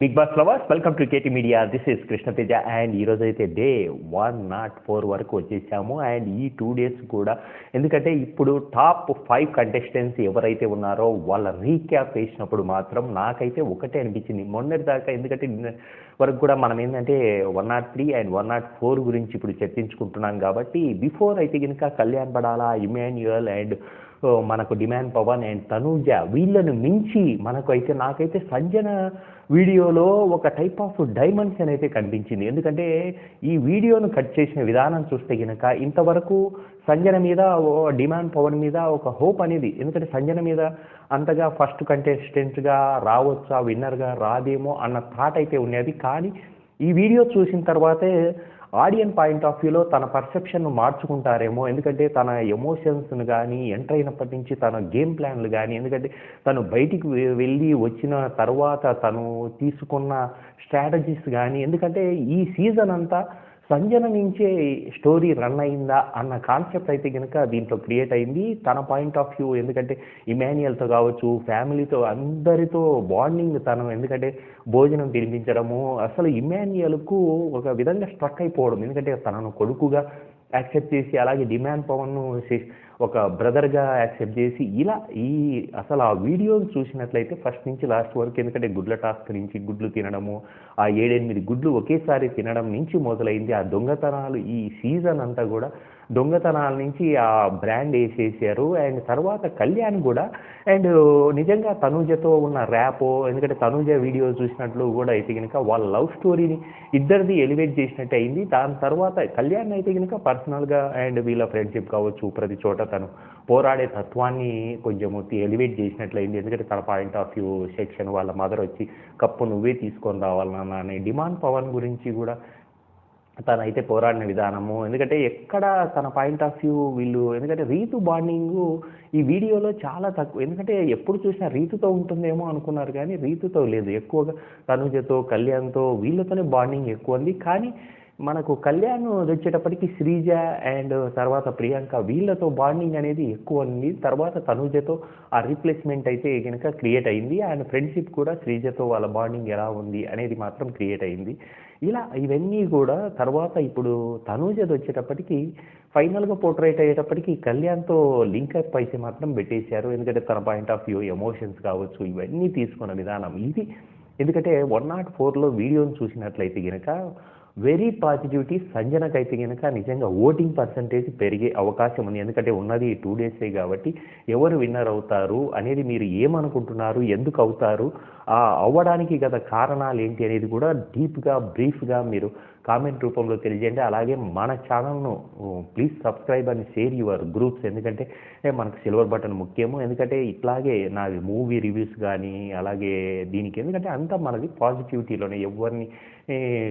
Big Boss lovers welcome to KT media this is Krishnateja and ఈరోజు అయితే day one not four వరకు వచ్చేసాము. And ఈ two days కూడా ఎందుకంటే ఇప్పుడు టాప్ ఫైవ్ కంటెస్టెంట్స్ ఎవరైతే ఉన్నారో వాళ్ళ రీక్యాప్ వేసినప్పుడు మాత్రం నాకైతే ఒకటే అనిపించింది. మొన్నటి దాకా ఎందుకంటే నిన్న వరకు కూడా మనం ఏంటంటే one nought three and one nought four గురించి ఇప్పుడు చర్చించుకుంటున్నాం కాబట్టి బిఫోర్ అయితే కనుక కళ్యాణ్ బడాలా ఇమాన్యుయల్ అండ్ మనకు డిమాండ్ పవన్ అండ్ తనూజ వీళ్ళను మించి మనకు అయితే నాకైతే సంజన వీడియోలో ఒక టైప్ ఆఫ్ డైమెన్షన్ అయితే కనిపించింది. ఎందుకంటే ఈ వీడియోను కట్ చేసిన విధానం చూస్తే కనుక ఇంతవరకు సంజన మీద ఓ డిమాండ్ పవన్ మీద ఒక హోప్ అనేది ఎందుకంటే సంజన మీద అంతగా ఫస్ట్ కంటెస్టెంట్గా రావచ్చా విన్నర్గా రాదేమో అన్న థాట్ అయితే ఉండేది. కానీ ఈ వీడియో చూసిన తర్వాతే ఆడియన్ పాయింట్ ఆఫ్ వ్యూలో తన పర్సెప్షన్ను మార్చుకుంటారేమో ఎందుకంటే తన ఎమోషన్స్ను కానీ ఎంటర్ అయినప్పటి నుంచి తన గేమ్ ప్లాన్లు కానీ ఎందుకంటే తను బయటికి వెళ్ళి వచ్చిన తర్వాత తను తీసుకున్న స్ట్రాటజీస్ కానీ ఎందుకంటే ఈ సీజన్ అంతా సంజన నుంచే స్టోరీ రన్ అయిందా అన్న కాన్సెప్ట్ అయితే కనుక దీంట్లో క్రియేట్ అయింది. తన పాయింట్ ఆఫ్ వ్యూ ఎందుకంటే ఇమాన్యుయల్తో కావచ్చు ఫ్యామిలీతో అందరితో బాండింగ్ తను ఎందుకంటే భోజనం తినిపించడము. అసలు ఇమాన్యుయల్కు ఒక విధంగా స్ట్రక్ అయిపోవడం. ఎందుకంటే తనను కొడుకుగా యాక్సెప్ట్ చేసి అలాగే డిమాండ్ పవన్ను ఒక బ్రదర్గా యాక్సెప్ట్ చేసి ఇలా ఈ అసలు ఆ వీడియోని చూసినట్లయితే ఫస్ట్ నుంచి లాస్ట్ వరకు ఎందుకంటే గుడ్ల టాస్క్ నుంచి గుడ్లు తినడము ఆ ఏడెనిమిది గుడ్లు ఒకేసారి తినడం నుంచి మొదలైంది. ఆ దొంగతనాలు ఈ సీజన్ అంతా కూడా దొంగతనాల నుంచి ఆ బ్రాండ్ వేసేసారు. అండ్ తర్వాత కళ్యాణ్ కూడా అండ్ నిజంగా తనూజతో ఉన్న ర్యాపో ఎందుకంటే తనూజ వీడియో చూసినట్లు కూడా అయితే కనుక వాళ్ళ లవ్ స్టోరీని ఇద్దరిది ఎలివేట్ చేసినట్టు అయింది. దాని తర్వాత కళ్యాణ్ అయితే కనుక పర్సనల్గా అండ్ వీళ్ళ ఫ్రెండ్షిప్ కావచ్చు ప్రతి చోట తను పోరాడే తత్వాన్ని కొంచెం ఎలివేట్ చేసినట్లయింది ఎందుకంటే తన పాయింట్ ఆఫ్ వ్యూ సెక్షన్ వాళ్ళ మదర్ వచ్చి కప్పు నువ్వే తీసుకొని రావాలన్నా అనే డిమాండ్ పవన్ గురించి కూడా తనైతే పోరాడిన విధానము. ఎందుకంటే ఎక్కడ తన పాయింట్ ఆఫ్ వ్యూ వీళ్ళు ఎందుకంటే రీతు బాండింగ్ ఈ వీడియోలో చాలా తక్కువ ఎందుకంటే ఎప్పుడు చూసినా రీతుతో ఉంటుందేమో అనుకున్నారు కానీ రీతుతో లేదు. ఎక్కువగా తనుజతో కళ్యాణ్తో వీళ్ళతోనే బాండింగ్ ఎక్కువ ఉంది. కానీ మనకు కళ్యాణ్ వచ్చేటప్పటికి శ్రీజ అండ్ తర్వాత ప్రియాంక వీళ్ళతో బాండింగ్ అనేది ఎక్కువ ఉంది. తర్వాత తనుజతో ఆ రీప్లేస్మెంట్ అయితే కనుక క్రియేట్ అయింది. అండ్ ఫ్రెండ్షిప్ కూడా శ్రీజతో వాళ్ళ బాండింగ్ ఎలా ఉంది అనేది మాత్రం క్రియేట్ అయింది. ఇలా ఇవన్నీ కూడా తర్వాత ఇప్పుడు తనూజది వచ్చేటప్పటికి ఫైనల్గా పోర్ట్రేట్ అయ్యేటప్పటికి కళ్యాణ్తో లింకప్ అయితే మాత్రం పెట్టేశారు. ఎందుకంటే తన పాయింట్ ఆఫ్ వ్యూ ఎమోషన్స్ కావచ్చు ఇవన్నీ తీసుకున్న విధానం ఇది. ఎందుకంటే వన్ నాట్ ఫోర్లో వీడియోని చూసినట్లయితే కనుక వెరీ పాజిటివిటీ సంజనకైతే కనుక నిజంగా ఓటింగ్ పర్సంటేజ్ పెరిగే అవకాశం ఉంది. ఎందుకంటే ఉన్నది టూ డేసే కాబట్టి ఎవరు విన్నర్ అవుతారు అనేది మీరు ఏమనుకుంటున్నారు? ఎందుకు అవుతారు? అవ్వడానికి గత కారణాలు ఏంటి అనేది కూడా డీప్గా బ్రీఫ్గా మీరు కామెంట్ రూపంలో తెలియజేయండి. అలాగే మన ఛానల్ను please subscribe and share your groups. ఎందుకంటే మనకు సిల్వర్ బటన్ ముఖ్యము. ఎందుకంటే ఇట్లాగే నాది మూవీ రివ్యూస్ కానీ అలాగే దీనికి ఎందుకంటే అంతా మనది పాజిటివిటీలోనే. ఎవరిని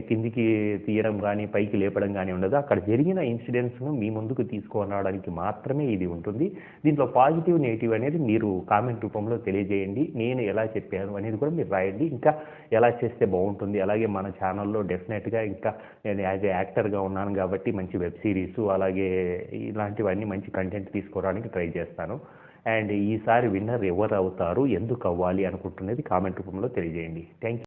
కిందికి తీయడం కానీ పైకి లేపడం కానీ ఉండదు. అక్కడ జరిగిన ఇన్సిడెంట్స్ను మీ ముందుకు తీసుకురావడానికి మాత్రమే ఇది ఉంటుంది. దీంట్లో పాజిటివ్ నెగిటివ్ అనేది మీరు కామెంట్ రూపంలో తెలియజేయండి. నేను ఎలా చెప్పాను అనేది కూడా మీరు రాయండి. ఇంకా ఎలా చేస్తే బాగుంటుంది? అలాగే మన ఛానల్లో డెఫినెట్గా ఇంకా నేను యాజ్ ఏ యాక్టర్గా ఉన్నాను కాబట్టి మంచి వెబ్ సిరీస్ అలాగే ఇలాంటివన్నీ మంచి కంటెంట్ తీసుకోవడానికి ట్రై చేస్తాను. అండ్ ఈసారి విన్నర్ ఎవరు అవుతారు? ఎందుకు అవ్వాలి అనుకుంటున్నది కామెంట్ రూపంలో తెలియజేయండి. Thank you